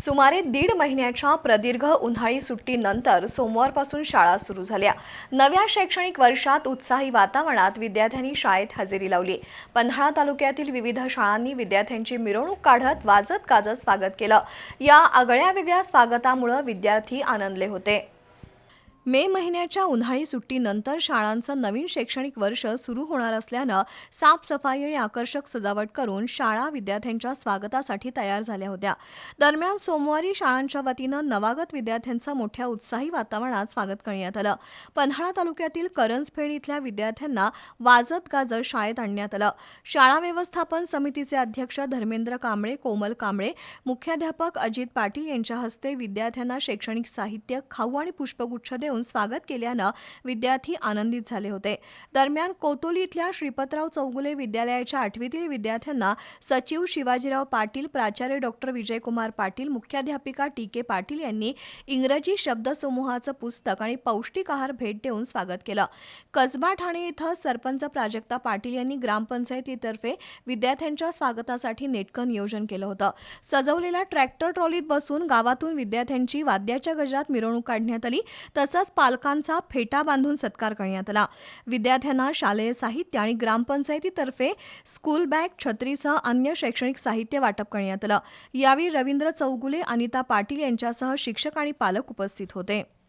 सुमारे दीड महिन्याच्या प्रदीर्घ उन्हाळी सुट्टीनंतर सोमवारपासून शाळा सुरू झाल्या. नव्या शैक्षणिक वर्षात उत्साही वातावरणात विद्यार्थ्यांनी शाळेत हजेरी लावली. पन्हाळा तालुक्यातील विविध शाळांनी विद्यार्थ्यांची मिरवणूक काढत वाजत गाजत स्वागत केलं. या आगळ्या वेगळ्या स्वागतामुळे विद्यार्थी आनंदले होते. मे महिन्याच्या उन्हाळी सुट्टीनंतर शाळांचं नवीन शैक्षणिक वर्ष सुरू होणार असल्यानं साफसफाई आणि आकर्षक सजावट करून शाळा विद्यार्थ्यांच्या स्वागतासाठी तयार झाल्या होत्या. दरम्यान सोमवारी शाळांच्या वतीनं नवागत विद्यार्थ्यांचं मोठ्या उत्साही वातावरणात स्वागत करण्यात आलं. पन्हाळा तालुक्यातील करंजफेड इथल्या विद्यार्थ्यांना वाजत गाजत शाळेत आणण्यात आलं. शाळा व्यवस्थापन समितीचे अध्यक्ष धर्मेंद्र कांबळे कोमल कांबळे मुख्याध्यापक अजित पाटील यांच्या हस्ते विद्यार्थ्यांना शैक्षणिक साहित्य खाऊ आणि पुष्पगुच्छ देऊन स्वागत केल्यानं विद्यार्थी आनंदित झाले होते. दरम्यान कोतोली इथल्या श्रीपतराव चौगुले विद्यालयाच्या आठवीतील विद्यार्थ्यांना सचिव शिवाजीराव पाटील प्राचार्य डॉक्टर विजयकुमार पाटील मुख्याध्यापिका टी. के. पाटील यांनी इंग्रजी शब्दसमूहाचं पुस्तक आणि पौष्टिक आहार भेट देऊन स्वागत केलं. कसबा ठाणे इथं सरपंच प्राजक्ता पाटील यांनी ग्रामपंचायतीतर्फे विद्यार्थ्यांच्या स्वागतासाठी नेटकं नियोजन केलं होतं. सजवलेल्या ट्रॅक्टर ट्रॉलीत बसून गावातून विद्यार्थ्यांची वाद्याच्या गजरात मिरवणूक काढण्यात आली. तसंच पालकांचा फेटा बांधून सत्कार करण्यात आला. विद्यार्थ्यांना शालेय साहित्य आणि ग्रामपंचायतीतर्फे स्कूल बॅग छत्रीसह अन्य शैक्षणिक साहित्य वाटप करण्यात आलं. यावेळी रवींद्र चौगुले अनिता पाटील यांच्यासह शिक्षक आणि पालक उपस्थित होते.